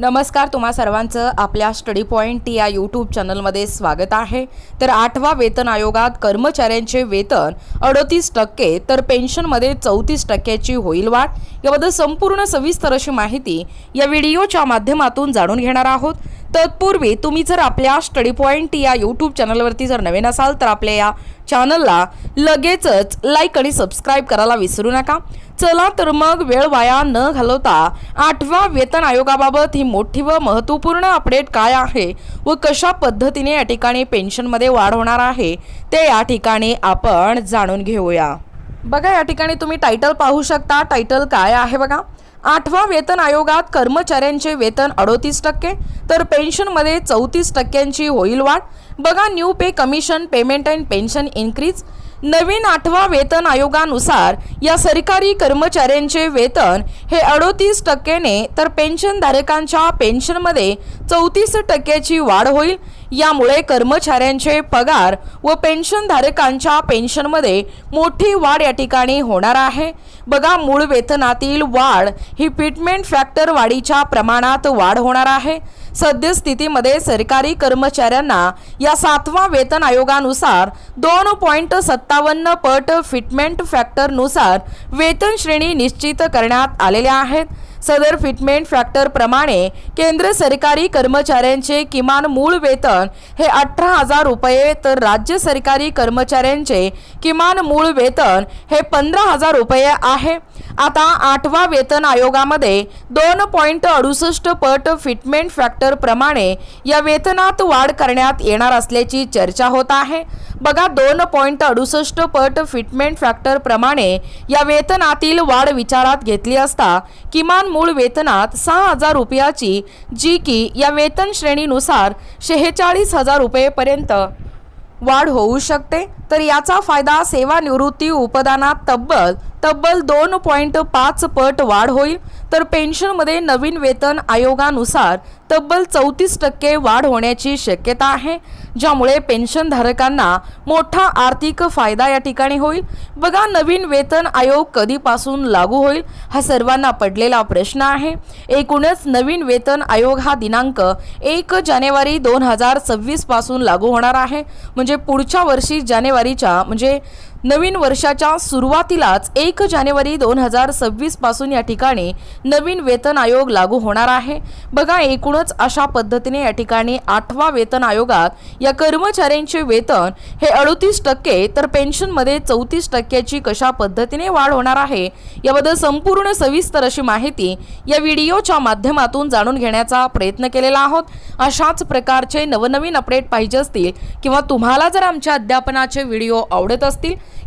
नमस्कार तुम्हा सर्वांचं आपल्या स्टडी पॉईंट या यूट्यूब चॅनलमध्ये स्वागत आहे. तर आठवा वेतन आयोगात कर्मचाऱ्यांचे वेतन अडतीस टक्के तर पेन्शनमध्ये चौतीस टक्क्याची होईल वाढ. याबद्दल संपूर्ण सविस्तर अशी माहिती या व्हिडिओच्या माध्यमातून जाणून घेणार आहोत. तत्पूर्वी तुम्ही जर आपल्या स्टडी पॉईंट या यूट्यूब चॅनलवरती जर नवीन असाल तर आपल्या या चॅनलला लगेचच लाईक आणि सबस्क्राईब करायला विसरू नका. चला तर मग वेळ वाया न घालवता आठव्या वेतन आयोगाबाबत ही मोठी व महत्त्वपूर्ण अपडेट काय आहे व कशा पद्धतीने या ठिकाणी पेन्शनमध्ये वाढ होणार आहे ते या ठिकाणी आपण जाणून घेऊया. बघा या ठिकाणी तुम्ही टायटल पाहू शकता. टायटल काय आहे बघा? आठवा वेतन आयोगात कर्मचाऱ्यांचे वेतन अडोतीस टक्के तर पेन्शनमध्ये चौतीस टक्क्यांची होईल वाढ. बघा new pay commission payment and pension increase. नवीन आठवा वेतन आयोगानुसार या सरकारी कर्मचाऱ्यांचे वेतन हे अडोतीस टक्क्याने तर पेन्शनधारकांच्या पेन्शनमध्ये चौतीस टक्क्याची वाढ होईल. यामुळे कर्मचाऱ्यांचे पगार व पेन्शनधारकांच्या पेन्शनमध्ये मोठी वाढ या ठिकाणी होणार आहे. बघा मूळ वेतनातील वाढ ही फिटमेंट फॅक्टर वाढीच्या प्रमाणात वाढ होणार आहे. सद्यस्थितीमध्ये सरकारी कर्मचाऱ्यांना या सातवा वेतन आयोगानुसार दोन पॉईंट सत्तावन्न पट फिटमेंट फॅक्टरनुसार वेतन श्रेणी निश्चित करण्यात आलेल्या आहेत. सदर फिटमेंट फॅक्टरप्रमाणे केंद्र सरकारी कर्मचाऱ्यांचे किमान मूळ वेतन हे अठरा हजार रुपये तर राज्य सरकारी कर्मचाऱ्यांचे किमान मूळ वेतन हे पंधरा हजार रुपये आहे. आता आठवा वेतन आयोगामध्ये दोन पॉईंट अडुसष्ट पट फिटमेंट फॅक्टरप्रमाणे या वेतनात वाढ करण्यात येणार असल्याची चर्चा होत आहे. बघा दोन पॉईंट अडुसष्ट पट फिटमेंट फॅक्टरप्रमाणे या वेतनातील वाढ विचारात घेतली असता किमान मूळ वेतनात सहा हजार रुपयाची जी की या वेतन श्रेणीनुसार शेहेचाळीस हजार रुपयेपर्यंत वाढ होऊ शकते. तर याचा फायदा सेवानिवृत्ती उपदानात तब्बल तब्बल दोन पॉईंट पाच पट वाढ होईल. तर पेन्शनमध्ये नवीन वेतन आयोगानुसार तब्बल चौतीस टक्के वाढ होण्याची शक्यता आहे ज्यामुळे पेन्शनधारकांना मोठा आर्थिक फायदा या ठिकाणी होईल. बघा नवीन वेतन आयोग कधीपासून लागू होईल हा सर्वांना पडलेला प्रश्न आहे. एकूणच नवीन वेतन आयोग हा दिनांक एक जानेवारी दोन हजार सव्वीसपासून लागू होणार आहे. म्हणजे पुढच्या वर्षी जानेवारीच्या म्हणजे नवीन वर्षाच्या सुरुवातीलाच एक जानेवारी दोन हजार सव्वीसपासून या ठिकाणी नवीन वेतन आयोग लागू होणार आहे. बघा एकूणच अशा पद्धतीने या ठिकाणी आठवा वेतन आयोगात या कर्मचाऱ्यांचे वेतन हे अडतीस टक्के तर पेन्शनमध्ये चौतीस टक्क्याची कशा पद्धतीने वाढ होणार आहे याबद्दल संपूर्ण सविस्तर अशी माहिती या व्हिडिओच्या माध्यमातून जाणून घेण्याचा प्रयत्न केलेला आहोत. अशाच प्रकारचे नवनवीन अपडेट पाहिजे असतील किंवा तुम्हाला जर आमच्या अध्यापनाचे व्हिडिओ आवडत असतील